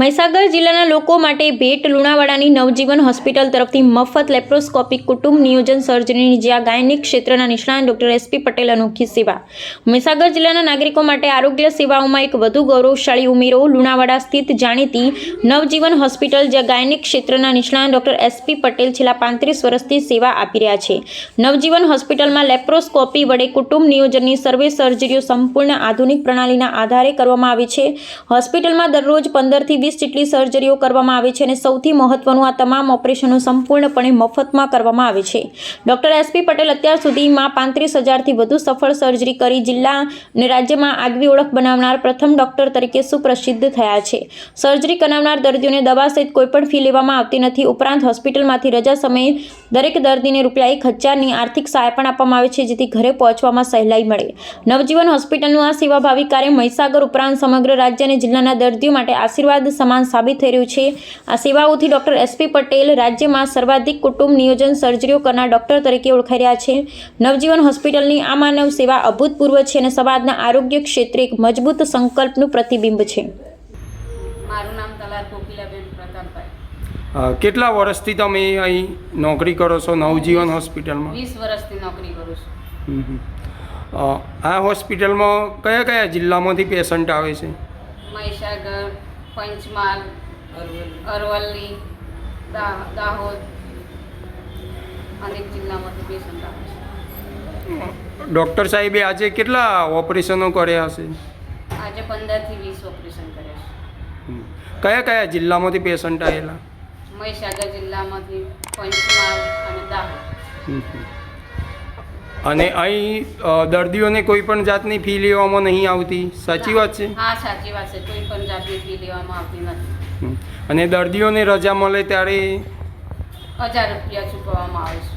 મહીસાગર જિલ્લાના લોકો માટે ભેટ લુણાવાડાની નવજીવન હોસ્પિટલ તરફથી મફત લેપ્રોસ્કોપિક કુટુંબ નિયોજન સર્જરીની જ્યાં ગાયનિક ક્ષેત્રના નિષ્ણાત ડોક્ટર એસપી પટેલ અનોખી સેવા. મહીસાગર જિલ્લાના નાગરિકો માટે આરોગ્ય સેવાઓમાં એક વધુ ગૌરવશાળી ઉમેરો લુણાવાડા સ્થિત જાણીતી નવજીવન હોસ્પિટલ, જ્યાં ગાયનિક ક્ષેત્રના નિષ્ણાત ડોક્ટર એસપી પટેલ છેલ્લા પાંત્રીસ વર્ષથી સેવા આપી રહ્યા છે. નવજીવન હોસ્પિટલમાં લેપ્રોસ્કોપી વડે કુટુંબ નિયોજનની સર્વે સર્જરીઓ સંપૂર્ણ આધુનિક પ્રણાલીના આધારે કરવામાં આવી છે. હોસ્પિટલમાં દરરોજ પંદરથી વીસ જેટલી સર્જરીઓ કરવામાં આવે છે અને સૌથી મહત્વનું આ તમામ ઓપરેશનો સંપૂર્ણપણે મફતમાં કરવામાં આવે છે. ડૉક્ટર એસપી પટેલ અત્યાર સુધીમાં પાંત્રીસ હજારથી વધુ સફળ સર્જરી કરી જિલ્લા અને રાજ્યમાં આગવી ઓળખ બનાવનાર પ્રથમ ડૉક્ટર તરીકે સુપ્રસિદ્ધ થયા છે. સર્જરી કરાવનાર દર્દીઓને દવા સહિત કોઈપણ ફી લેવામાં આવતી નથી. ઉપરાંત હોસ્પિટલમાંથી રજા સમયે દરેક દર્દીને રૂપિયા એક હજારની આર્થિક સહાય પણ આપવામાં આવે છે, જેથી ઘરે પહોંચવામાં સહેલાઈ મળે. નવજીવન હોસ્પિટલનું આ સેવાભાવી કાર્ય મહીસાગર ઉપરાંત સમગ્ર રાજ્ય અને જિલ્લાના દર્દીઓ માટે આશીર્વાદ સમાન સાબિત થઈ રહ્યું છે. આ સેવાઓથી ડોક્ટર એસપી પટેલ રાજ્યમાં સર્વાધિક કુટુંબ નિયોજન સર્જરીઓ કરનાર ડોક્ટર તરીકે ઓળખાઈ રહ્યા છે. નવજીવન હોસ્પિટલની આ માનવ સેવા અભૂતપૂર્વ છે અને સમાજના આરોગ્ય ક્ષેત્રે એક મજબૂત સંકલ્પનું પ્રતિબિંબ છે. મારું નામ તલાર કોકિલાબેન પ્રતાપભાઈ. કેટલા વર્ષથી તમે અહીં નોકરી કરો છો નવજીવન હોસ્પિટલમાં? વીસ વર્ષથી નોકરી કરું છું. આ હોસ્પિટલમાં કયા કયા જિલ્લામાંથી પેશન્ટ આવે છે? મહીસાગર પંચમહાલ અરવલ્લી. દા- દાહોદ અનેક જિલ્લામાંથી પેશન્ટ આવે છે. ડૉક્ટર સાહેબે આજે કેટલા ઓપરેશનો કર્યા હશે? આજે પંદરથી વીસ ઓપરેશન કર્યા છે. કયા કયા જિલ્લામાંથી પેશન્ટ આવેલા? મહીસાગર જિલ્લામાંથી પંચમહાલ અને દાહોદ. અને અહીં દર્દીઓને કોઈ પણ જાતની ફી લેવામાં નહીં આવતી. સાચી વાત છે? હા સાચી વાત છે. કોઈ પણ જાતની ફી લેવામાં આવતી નથી. અને દર્દીઓને રજા મળે ત્યારે? હજાર રૂપિયા ચૂકવવામાં આવે છે.